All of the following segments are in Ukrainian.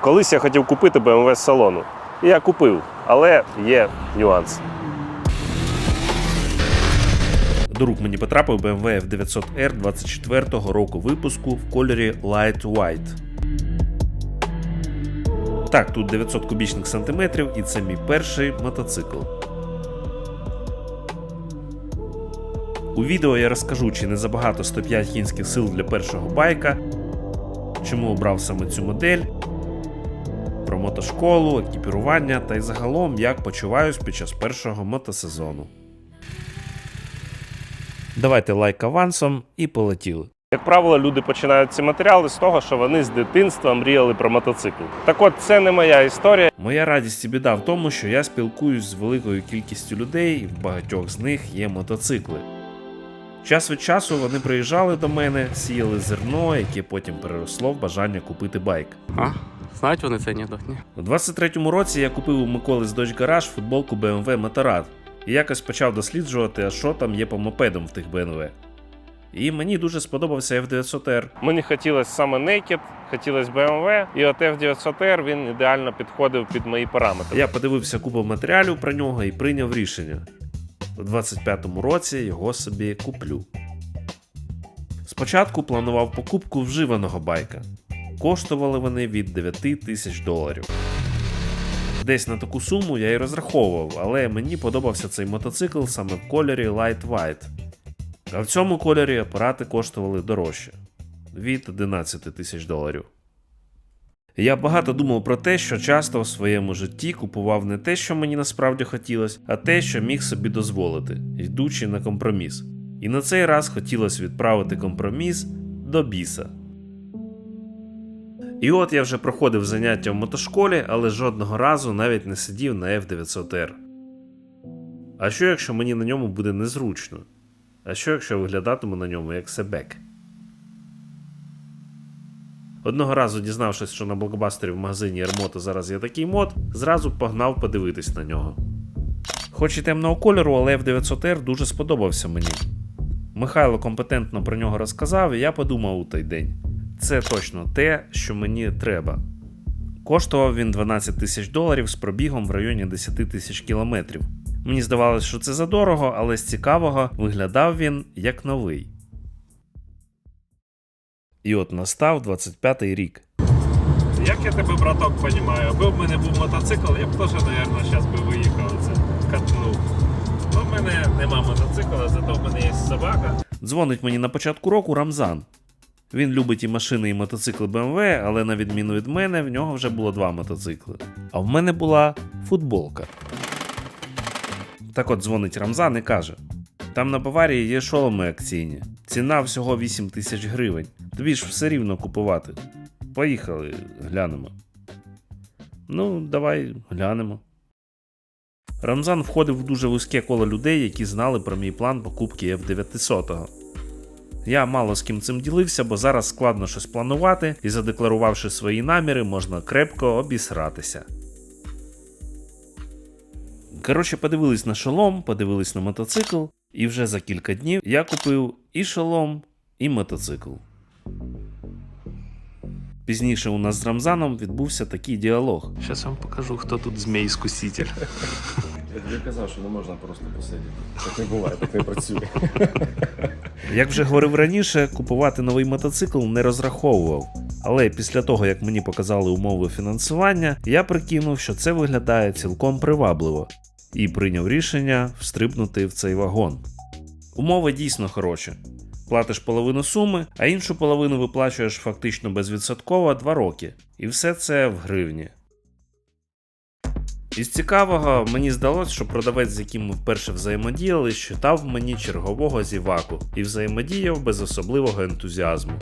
Колись я хотів купити BMW з салону. Я купив, але є нюанс. До рук мені потрапив BMW F900R 24-го року випуску в кольорі Light White. Так, тут 900 кубічних сантиметрів, і це мій перший мотоцикл. У відео я розкажу, чи не забагато 105 кінських сил для першого байка, чому обрав саме цю модель, мотошколу, екіпірування та й загалом як почуваюсь під час першого мотосезону. Давайте лайк авансом і полетіли. Як правило, люди починають ці матеріали з того, що вони з дитинства мріяли про мотоцикл. Так от, це не моя історія. Моя радість і біда в тому, що я спілкуюсь з великою кількістю людей, і в багатьох з них є мотоцикли. Час від часу вони приїжджали до мене, сіяли зерно, яке потім переросло в бажання купити байк. А? Знають вони цей анекдот, ні? У 23-му році я купив у Миколи з Dodge Garage футболку BMW Motorrad і якось почав досліджувати, а що там є по мопедам в тих BMW. І мені дуже сподобався F900R. Мені хотілося саме Naked, хотілося BMW, і от F900R він ідеально підходив під мої параметри. Я подивився купу матеріалів про нього і прийняв рішення. У 25-му році його собі куплю. Спочатку планував покупку вживаного байка. Коштували вони від 9 тисяч доларів. Десь на таку суму я і розраховував, але мені подобався цей мотоцикл саме в кольорі Light White. А в цьому кольорі апарати коштували дорожче від 11 тисяч доларів. Я багато думав про те, що часто в своєму житті купував не те, що мені насправді хотілося, а те, що міг собі дозволити, йдучи на компроміс. І на цей раз хотілося відправити компроміс до біса. І от я вже проходив заняття в мотошколі, але жодного разу навіть не сидів на F900R. А що якщо мені на ньому буде незручно? А що якщо виглядатиму на ньому як себек? Одного разу, дізнавшись, що на блокбастері в магазині Ермото зараз є такий мод, зразу погнав подивитись на нього. Хоч і темного кольору, але F900R дуже сподобався мені. Михайло компетентно про нього розказав, і я подумав у той день. Це точно те, що мені треба. Коштував він 12 тисяч доларів з пробігом в районі 10 тисяч кілометрів. Мені здавалось, що це задорого, але з цікавого виглядав він як новий. І от настав 25-й рік. Як я тебе, браток, понімаю, аби в мене був мотоцикл, я б теж, мабуть, зараз би виїхав це катнув. Ну, в мене нема мотоцикла, зато в мене є собака. Дзвонить мені на початку року Рамзан. Він любить і машини, і мотоцикли BMW, але на відміну від мене, в нього вже було два мотоцикли. А в мене була футболка. Так от дзвонить Рамзан і каже: там на Баварії є шоломи акційні. Ціна всього 8 тисяч гривень. Тобі ж все рівно купувати. Поїхали, глянемо. Ну, давай глянемо. Рамзан входив в дуже вузьке коло людей, які знали про мій план покупки F900. Я мало з ким цим ділився, бо зараз складно щось планувати, і задекларувавши свої наміри, можна крепко обісратися. Коротше, подивились на шолом, подивились на мотоцикл, і вже за кілька днів я купив і шолом, і мотоцикл. Пізніше у нас з Рамзаном відбувся такий діалог. Зараз вам покажу, хто тут змій-скуситель. Я казав, що не можна просто посидіти. Так не буває, так не працює. Як вже говорив раніше, купувати новий мотоцикл не розраховував. Але після того, як мені показали умови фінансування, я прикинув, що це виглядає цілком привабливо, і прийняв рішення встрибнути в цей вагон. Умови дійсно хороші. Платиш половину суми, а іншу половину виплачуєш фактично безвідсотково 2 роки. І все це в гривні. Із цікавого мені здалося, що продавець, з яким ми вперше взаємодіяли, считав мені чергового зіваку і взаємодіяв без особливого ентузіазму.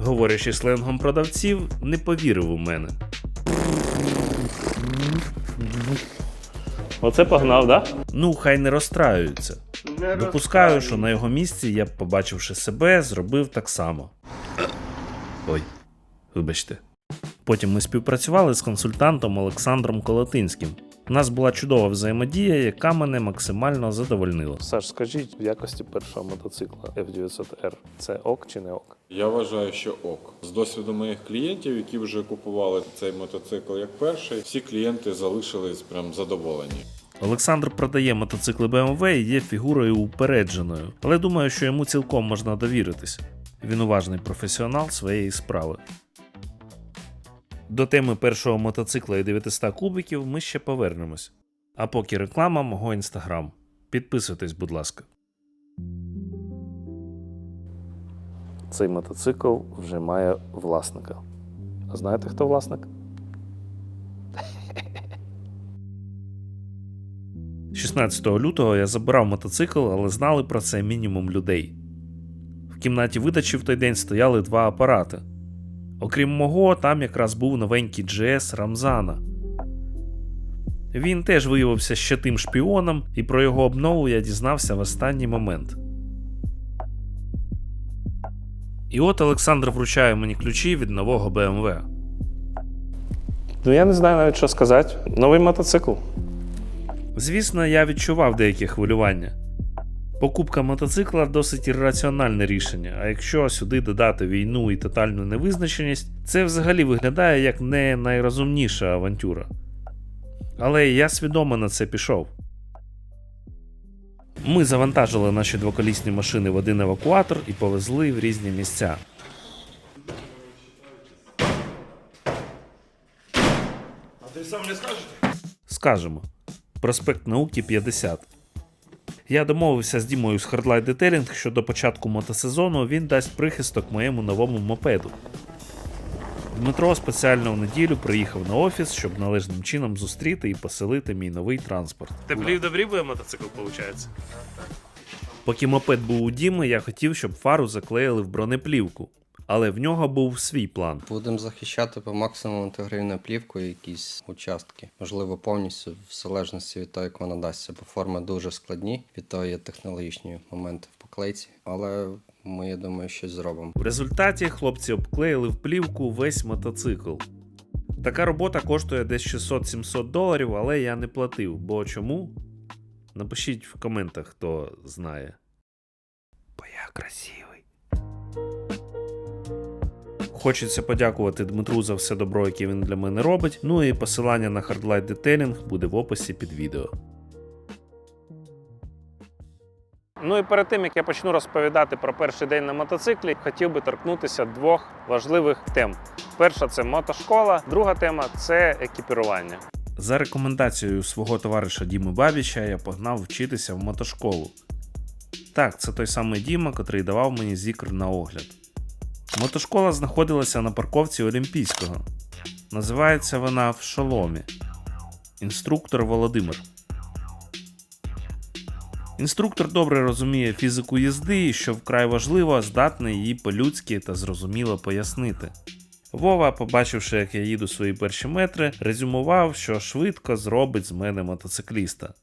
Говорячи сленгом продавців, не повірив у мене. Оце погнав, да? Ну, хай не розстраюються. Допускаю, що на його місці я б, побачивши себе, зробив так само. Ой, вибачте. Потім ми співпрацювали з консультантом Олександром Колотинським. У нас була чудова взаємодія, яка мене максимально задовольнила. Саш, скажіть, в якості першого мотоцикла F900R це ок чи не ок? Я вважаю, що ок. З досвіду моїх клієнтів, які вже купували цей мотоцикл як перший, всі клієнти залишились прям задоволені. Олександр продає мотоцикли BMW і є фігурою упередженою, але думаю, що йому цілком можна довіритись. Він уважний професіонал своєї справи. До теми першого мотоцикла і 900 кубиків ми ще повернемось. А поки реклама мого інстаграм. Підписуйтесь, будь ласка. Цей мотоцикл вже має власника. А знаєте, хто власник? 16 лютого я забирав мотоцикл, але знали про це мінімум людей. В кімнаті видачі в той день стояли два апарати. Окрім мого, там якраз був новенький GS Рамзана. Він теж виявився ще тим шпіоном, і про його обнову я дізнався в останній момент. І от Олександр вручає мені ключі від нового BMW. Ну я не знаю навіть що сказати. Новий мотоцикл. Звісно, я відчував деяке хвилювання. Покупка мотоцикла досить ірраціональне рішення, а якщо сюди додати війну і тотальну невизначеність, це взагалі виглядає як не найрозумніша авантюра. Але я свідомо на це пішов. Ми завантажили наші двоколісні машини в один евакуатор і повезли в різні місця. А ти сам не скажете? Скажемо. Проспект Науки 50. Я домовився з Дімою з Hardlight Detailing, що до початку мотосезону він дасть прихисток моєму новому мопеду. Дмитро спеціально в неділю приїхав на офіс, щоб належним чином зустріти і поселити мій новий транспорт. Теплів добрі буде мотоцикл, виходить? Поки мопед був у Діми, я хотів, щоб фару заклеїли в бронеплівку, але в нього був свій план. Будемо захищати по максимуму інтегральною плівкою якісь участки. Можливо, повністю в залежності від того, як вона дасться, бо форми дуже складні, від того є технологічні моменти в поклейці. Але ми, я думаю, щось зробимо. В результаті хлопці обклеїли в плівку весь мотоцикл. Така робота коштує десь 600-700 доларів, але я не платив. Бо чому? Напишіть в коментах, хто знає. Бо я красивий. Хочеться подякувати Дмитру за все добро, яке він для мене робить. Ну і посилання на Hardlight Detailing буде в описі під відео. Ну і перед тим як я почну розповідати про перший день на мотоциклі, хотів би торкнутися двох важливих тем. Перша це мотошкола, друга тема це екіпірування. За рекомендацією свого товариша Діми Бабіча я погнав вчитися в мотошколу. Так, це той самий Діма, котрий давав мені зікр на огляд. Мотошкола знаходилася на парковці Олімпійського. Називається вона в шоломі. Інструктор Володимир. Інструктор добре розуміє фізику їзди і, що вкрай важливо, здатний її по-людськи та зрозуміло пояснити. Вова, побачивши, як я їду свої перші метри, резюмував, що швидко зробить з мене мотоцикліста.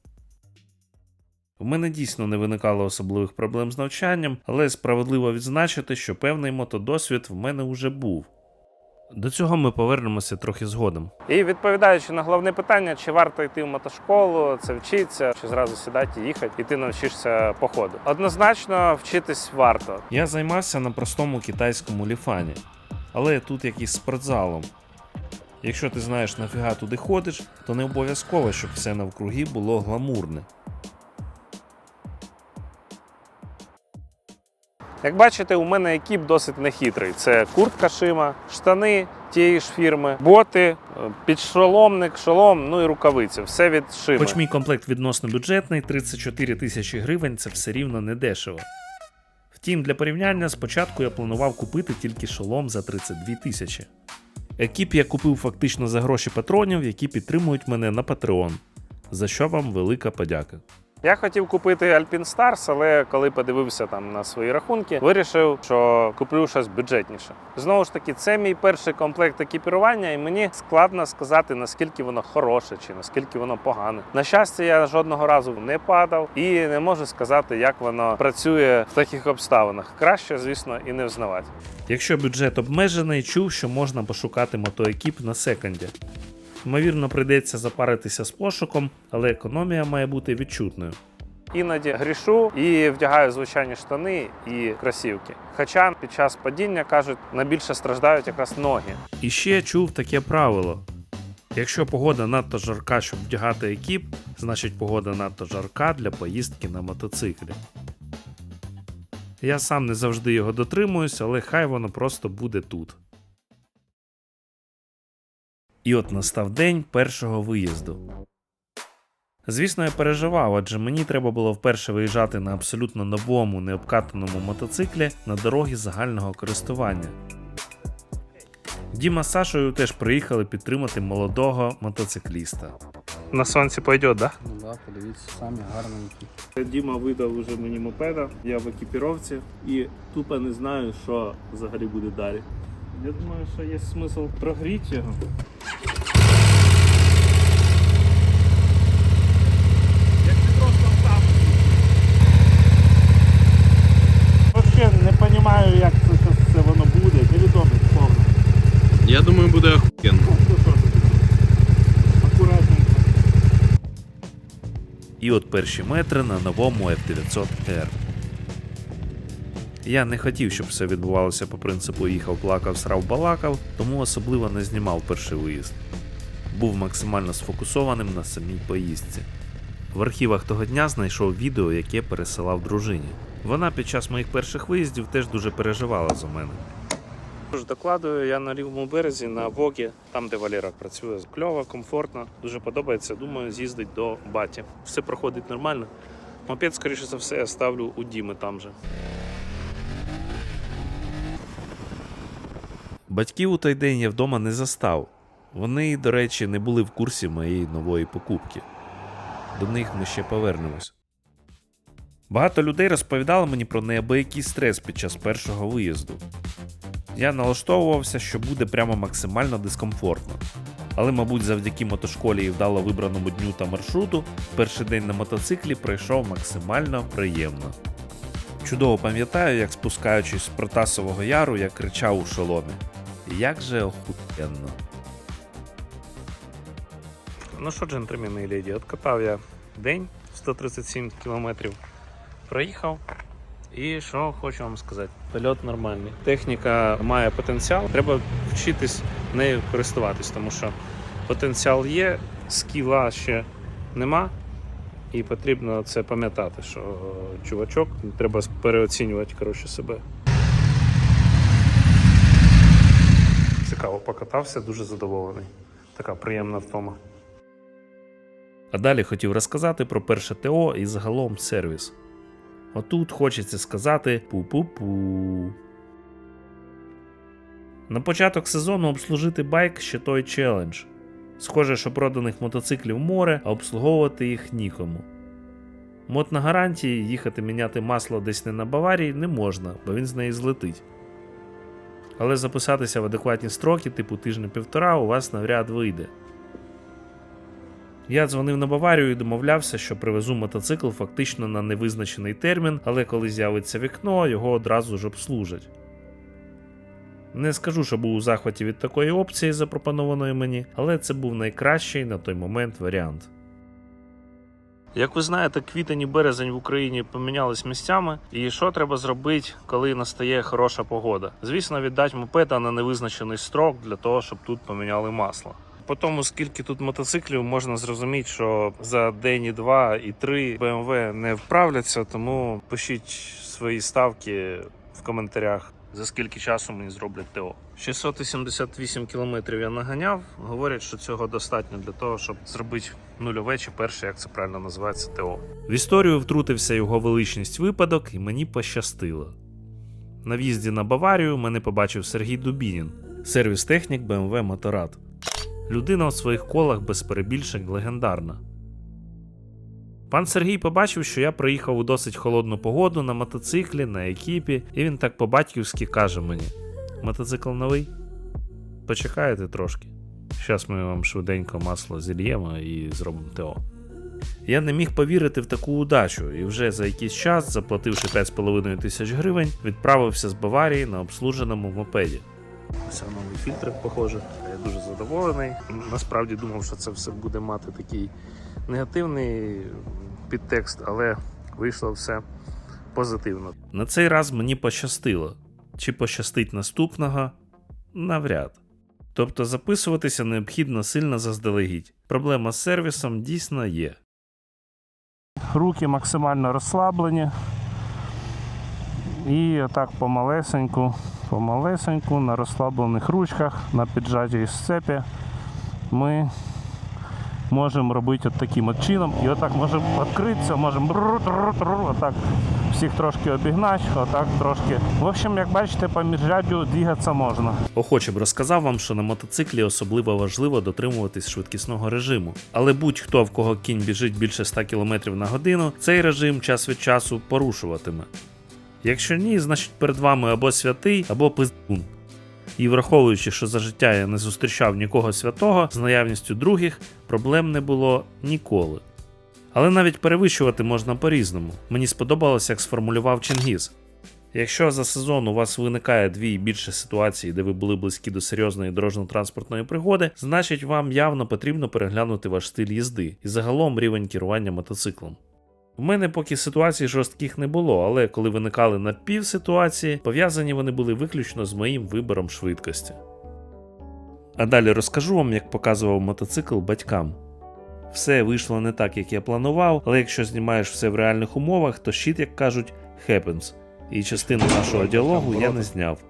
У мене дійсно не виникало особливих проблем з навчанням, але справедливо відзначити, що певний мотодосвід в мене вже був. До цього ми повернемося трохи згодом. І відповідаючи на головне питання, чи варто йти в мотошколу, це вчитися, чи зразу сідати і їхати, і ти навчишся по ходу. Однозначно вчитись варто. Я займався на простому китайському ліфані, але тут як із спортзалом. Якщо ти знаєш нафіга туди ходиш, то не обов'язково, щоб все навкруги було гламурне. Як бачите, у мене екіп досить нехитрий. Це куртка шима, штани тієї ж фірми, боти, е, підшоломник, шолом, ну і рукавиці. Все від шими. Хоч мій комплект відносно бюджетний, 34 тисячі гривень це все рівно не дешево. Втім, для порівняння спочатку я планував купити тільки шолом за 32 тисячі. Екіп я купив фактично за гроші патронів, які підтримують мене на Patreon, за що вам велика подяка. Я хотів купити Alpine Stars, але коли подивився там на свої рахунки, вирішив, що куплю щось бюджетніше. Знову ж таки, це мій перший комплект екіпірування, і мені складно сказати, наскільки воно хороше чи наскільки воно погане. На щастя, я жодного разу не падав і не можу сказати, як воно працює в таких обставинах. Краще, звісно, і не взнавати. Якщо бюджет обмежений, чув, що можна пошукати мотоекіп на секонді. Ймовірно, прийдеться запаритися з пошуком, але економія має бути відчутною. Іноді грішу і вдягаю звичайні штани і кросівки. Хоча під час падіння кажуть, найбільше страждають якраз ноги. І ще чув таке правило: якщо погода надто жарка, щоб вдягати екіп, значить погода надто жарка для поїздки на мотоциклі. Я сам не завжди його дотримуюсь, але хай воно просто буде тут. І от настав день першого виїзду. Звісно, я переживав, адже мені треба було вперше виїжджати на абсолютно новому необкатаному мотоциклі на дороги загального користування. Діма з Сашою теж приїхали підтримати молодого мотоцикліста. На сонці пойде, да? Ну да, подивіться, самі гарненькі. Діма видав уже мені мопеда, я в екіпіровці і тупо не знаю, що взагалі буде далі. Я думаю, що є смисл прогріти його. Взагалі не розумію, як це, воно буде, невідомий повно. Я думаю, буде охуєнно. Акуратненько. І от перші метри на новому F900R. Я не хотів, щоб все відбувалося по принципу їхав, плакав, срав, балакав, тому особливо не знімав перший виїзд. Був максимально сфокусованим на самій поїздці. В архівах того дня знайшов відео, яке пересилав дружині. Вона під час моїх перших виїздів теж дуже переживала за мене. Докладую я на лівому березі на Вогі, там де Валера працює. Кльово, комфортно, дуже подобається. Думаю, з'їздить до баті. Все проходить нормально. Мопед, скоріше за все, я ставлю у Діми там же. Батьків у той день я вдома не застав. Вони, до речі, не були в курсі моєї нової покупки. До них ми ще повернемось. Багато людей розповідало мені про неабиякий стрес під час першого виїзду. Я налаштовувався, що буде прямо максимально дискомфортно. Але, мабуть, завдяки мотошколі і вдало вибраному дню та маршруту, перший день на мотоциклі пройшов максимально приємно. Чудово пам'ятаю, як спускаючись з Протасового яру, я кричав у шоломі. Як же охуєнно. Ну що, джентльмени і леді, откатав я день 137 кілометрів. Проїхав. І що хочу вам сказати? Польот нормальний. Техніка має потенціал. Треба вчитись нею користуватись, тому що потенціал є, скіла ще нема. І потрібно це пам'ятати, що чувачок треба переоцінювати коротше, себе. Цікаво, покатався, дуже задоволений. Така приємна втома. А далі хотів розказати про перше ТО і загалом сервіс. Отут хочеться сказати пу-пу-пу. На початок сезону обслужити байк ще той челендж. Схоже, що проданих мотоциклів море, а обслуговувати їх нікому. Мод на гарантії їхати міняти масло десь не на Баварії не можна, бо він з неї злетить. Але записатися в адекватні строки, типу тижня-півтора, у вас навряд вийде. Я дзвонив на Баварію і домовлявся, що привезу мотоцикл фактично на невизначений термін, але коли з'явиться вікно, його одразу ж обслужать. Не скажу, що був у захваті від такої опції, запропонованої мені, але це був найкращий на той момент варіант. Як ви знаєте, квітень і березень в Україні помінялись місцями. І що треба зробити, коли настає хороша погода? Звісно, віддати мопеда на невизначений строк для того, щоб тут поміняли масло. По тому, скільки тут мотоциклів, можна зрозуміти, що за день і два і три BMW не вправляться, тому пишіть свої ставки в коментарях. За скільки часу мені зроблять ТО? 688 кілометрів я наганяв. Говорять, що цього достатньо для того, щоб зробити нульове чи перше, як це правильно називається, ТО. В історію втрутився його величність випадок, і мені пощастило. На в'їзді на Баварію мене побачив Сергій Дубінін, сервіс-технік BMW Моторад. Людина у своїх колах без перебільшень легендарна. Пан Сергій побачив, що я приїхав у досить холодну погоду на мотоциклі, на екіпі, і він так по-батьківськи каже мені: Мотоцикл новий? Почекаєте трошки. Зараз ми вам швиденько масло зільємо і зробимо ТО. Я не міг повірити в таку удачу і вже за якийсь час, заплативши 5,5 тисяч гривень, відправився з Баварії на обслуженому мопеді. Ось новий фільтр, похоже. Я дуже задоволений. Насправді думав, що це все буде мати такий негативний підтекст, але вийшло все позитивно. На цей раз мені пощастило. Чи пощастить наступного? Навряд. Тобто записуватися необхідно сильно заздалегідь. Проблема з сервісом дійсно є. Руки максимально розслаблені. І отак помалесеньку, помалесеньку на розслаблених ручках, на піджатій сцепі ми можемо робити от таким от чином. І отак можемо відкритися, можемо отак всіх трошки обігнати, отак трошки. В общем, як бачите, по міжряддю двигатися можна. Охоче б розказав вам, що на мотоциклі особливо важливо дотримуватись швидкісного режиму. Але будь-хто, в кого кінь біжить більше 100 км на годину, цей режим час від часу порушуватиме. Якщо ні, значить перед вами або святий, або пиздун. І враховуючи, що за життя я не зустрічав нікого святого, з наявністю других проблем не було ніколи. Але навіть перевищувати можна по-різному. Мені сподобалося, як сформулював Чингіз. Якщо за сезон у вас виникає дві і більше ситуацій, де ви були близькі до серйозної дорожньо-транспортної пригоди, значить вам явно потрібно переглянути ваш стиль їзди і загалом рівень керування мотоциклом. В мене поки ситуацій жорстких не було, але коли виникали напівситуації, пов'язані вони були виключно з моїм вибором швидкості. А далі розкажу вам, як показував мотоцикл батькам. Все вийшло не так, як я планував, але якщо знімаєш все в реальних умовах, то щит, як кажуть, happens і частину нашого діалогу я не зняв.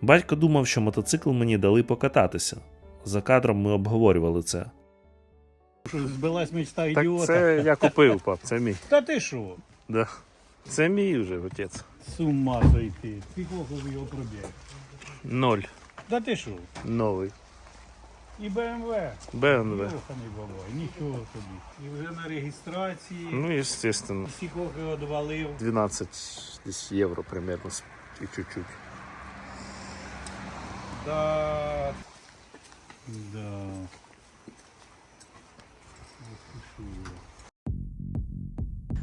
Батько думав, що мотоцикл мені дали покататися. За кадром ми обговорювали це. Що збилась мечта Так ідіота. це я купив, пап, це мій. Та ти що? Да. Це мій вже отець. З ума зайти. Скільки його пробіг? Ноль. Та ти що? Новий. І БМВ. БМВ. Йоханий бабай, нічого собі. І вже на реєстрації. Ну, естественно. Скільки одвалив. 12 десь євро примерно і чуть-чуть. Да. Да.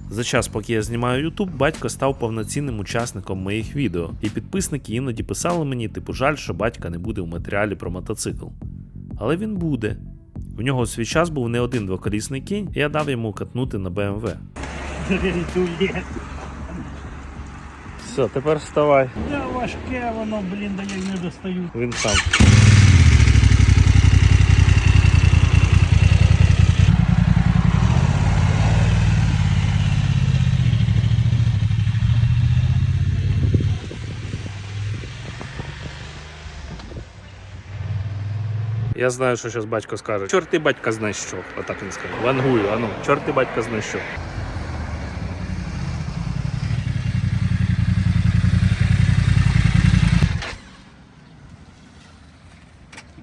За час, поки я знімаю YouTube, батько став повноцінним учасником моїх відео, і підписники іноді писали мені, типу, жаль, що батька не буде у матеріалі про мотоцикл. Але він буде. В нього у свій час був не один двоколісний кінь, і я дав йому катнути на BMW. Тулет. Все, тепер вставай. Да важке воно, блін, да я не достаю. Він сам. Я знаю, що зараз батько скаже. Чорти батька знає що. Отак він скаже. Вангую, ану, чорти батька знає що.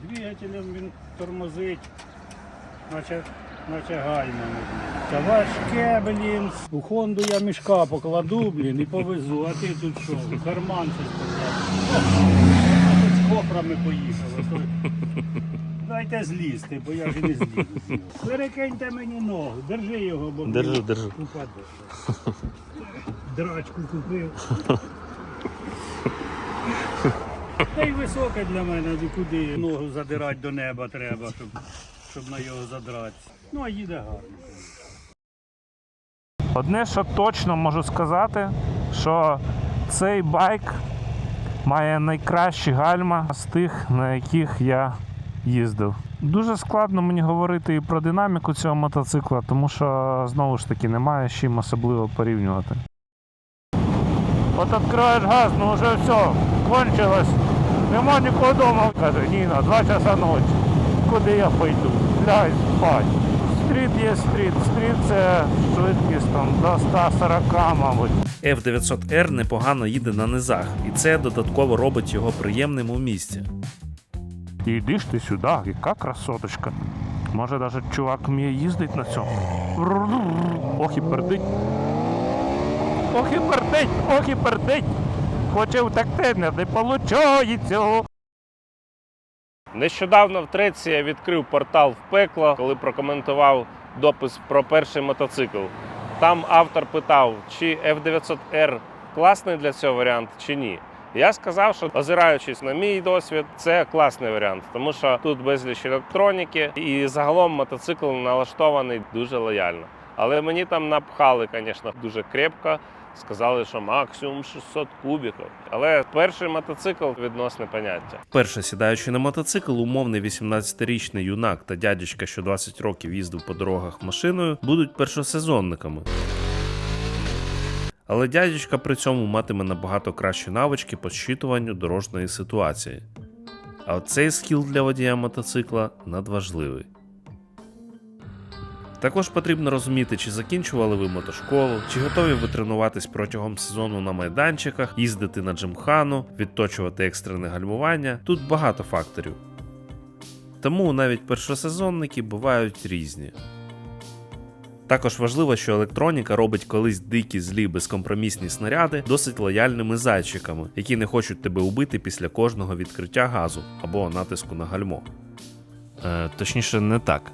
Двигателем він тормозить, наче, наче гальмами. Та важке, блін. У Хонду я мішка покладу, блін, і повезу, а ти тут що? В карман щось тут з кофрами поїхали. Дайте злізти, бо я ж і не злізу. з нього. Перекиньте мені ногу, держи його, бо Держу, блін, держу. упаде. Драчку купив. Та й високе для мене, ну куди ногу задирати до неба треба, щоб, щоб на його задратися. Ну, а їде гарно. Одне, що точно можу сказати, що цей байк має найкращі гальма з тих, на яких я їздив. Дуже складно мені говорити і про динаміку цього мотоцикла, тому що знову ж таки немає з чим особливо порівнювати. От відкриваєш газ, ну вже все, кончилось. Нема нікого вдома. Каже, Ніна, два часа ночі. Куди я пойду? Ляй спать. Стріт є стріт. Стріт це швидкість там до 140, мабуть. F900R непогано їде на низах, і це додатково робить його приємним у місті. Іди ж ти сюди, яка красоточка. Може навіть чувак вміє їздить на цьому. Ох і пердить. Ох і пердить, ох і пердить. Хоче втекти, не получається. Нещодавно втретє я відкрив портал в пекло, коли прокоментував допис про перший мотоцикл. Там автор питав, чи F900R класний для цього варіант, чи ні. Я сказав, що озираючись на мій досвід, це класний варіант, тому що тут безліч електроніки, і загалом мотоцикл налаштований дуже лояльно. Але мені там напхали, звісно, дуже крепко. Сказали, що максимум 600 кубіків. Але перший мотоцикл відносне поняття. Перше, сідаючи на мотоцикл, умовний 18-річний юнак та дядечка, що 20 років їздив по дорогах машиною, будуть першосезонниками. Але дядечка при цьому матиме набагато кращі навички по зчитуванню дорожньої ситуації. А цей скіл для водія мотоцикла надважливий. Також потрібно розуміти, чи закінчували ви мотошколу, чи готові ви тренуватись протягом сезону на майданчиках, їздити на джимхану, відточувати екстрене гальмування. Тут багато факторів. Тому навіть першосезонники бувають різні. Також важливо, що електроніка робить колись дикі злі безкомпромісні снаряди досить лояльними зайчиками, які не хочуть тебе убити після кожного відкриття газу або натиску на гальмо. Е, точніше, не так.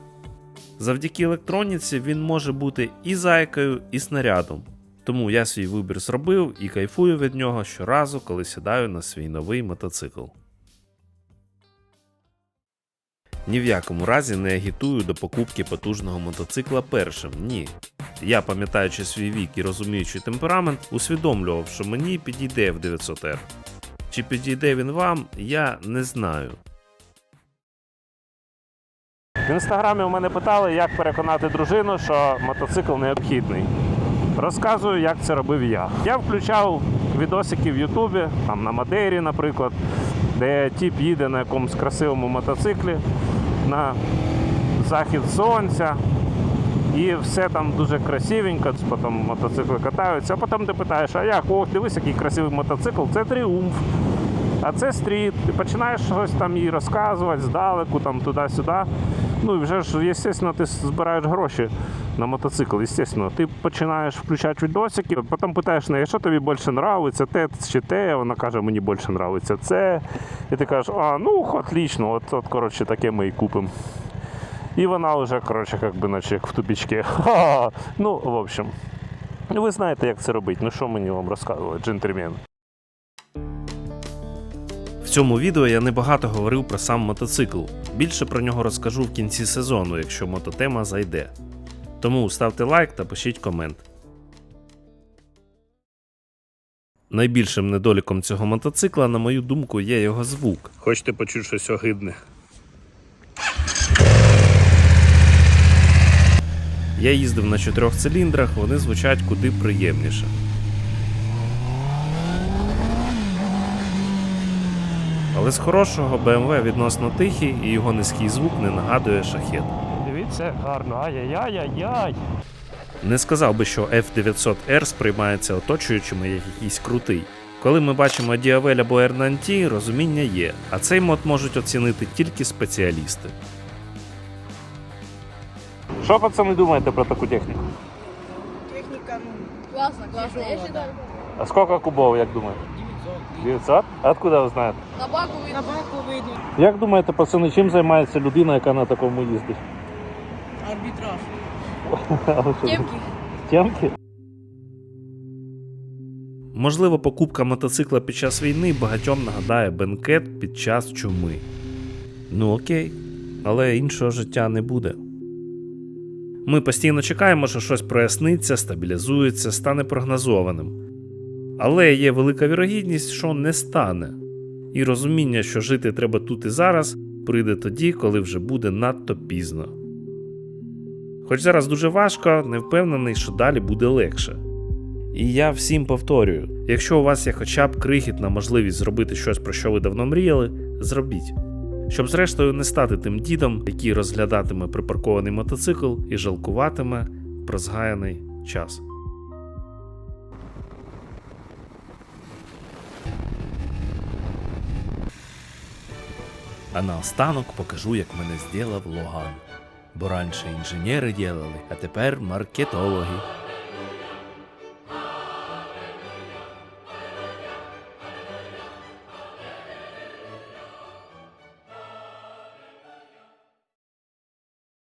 Завдяки електроніці він може бути і зайкою, і снарядом. Тому я свій вибір зробив і кайфую від нього щоразу, коли сідаю на свій новий мотоцикл. Ні в якому разі не агітую до покупки потужного мотоцикла першим. Ні. Я, пам'ятаючи свій вік і розуміючи темперамент, усвідомлював, що мені підійде F900R. Чи підійде він вам, я не знаю. В інстаграмі у мене питали, як переконати дружину, що мотоцикл необхідний. Розказую, як це робив я. Я включав відосики в Ютубі, там на Мадейрі, наприклад, де тіп їде на якомусь красивому мотоциклі на захід сонця. І все там дуже красивенько, потім мотоцикли катаються, а потім ти питаєш, а як? О, дивись, який красивий мотоцикл, це тріумф. А це стріт, ти починаєш щось там їй розказувати здалеку, там туди-сюди. Ну вже ж, звісно, ти збираєш гроші на мотоцикл, звісно. Ти починаєш включати відосики, потім питаєш неї, що тобі більше подобається, те чи те. Вона каже, мені більше подобається це. І ти кажеш, а ну отлично, от, от коротше, таке ми і купимо. І вона вже, коротше, як би наче як в. Ха-ха. Ну, в общем. Ви знаєте, як це робити. Ну що мені вам розказувати, джентльмен? Цьому відео я небагато говорив про сам мотоцикл. Більше про нього розкажу в кінці сезону, якщо мототема зайде. Тому ставте лайк та пишіть комент. Найбільшим недоліком цього мотоцикла, на мою думку, є його звук. Хочете почути щось огидне? Я їздив на чотирьох циліндрах, вони звучать куди приємніше. Але з хорошого BMW відносно тихий і його низький звук не нагадує шахет. Дивіться, гарно, ай-яй-яй-яй-яй. Не сказав би, що F900R сприймається оточуючими як якийсь крутий. Коли ми бачимо Діавель або R9T, розуміння є, а цей мод можуть оцінити тільки спеціалісти. Що пацани думаєте про таку техніку? Техника, ну. Я считаю, А скільки кубов, як думаєте? 900. А откуда ви знаєте? на баку видно. На баку видно. Як думаєте, пацани, чим займається людина, яка на такому їздить? Арбитраж. Темки. Темки? Можливо, покупка мотоцикла під час війни багатьом нагадає бенкет під час чуми. Ну окей, але іншого життя не буде. Ми постійно чекаємо, що щось проясниться, стабілізується, стане прогнозованим. Але є велика вірогідність, що не стане. І розуміння, що жити треба тут і зараз, прийде тоді, коли вже буде надто пізно. Хоч зараз дуже важко, не впевнений, що далі буде легше. І я всім повторюю: якщо у вас є хоча б крихітна можливість зробити щось, про що ви давно мріяли, зробіть. Щоб зрештою не стати тим дідом, який розглядатиме припаркований мотоцикл і жалкуватиме про згаяний час. А наостанок покажу, як мене зділав Логан. Бо раніше інженери ділали, а тепер маркетологи.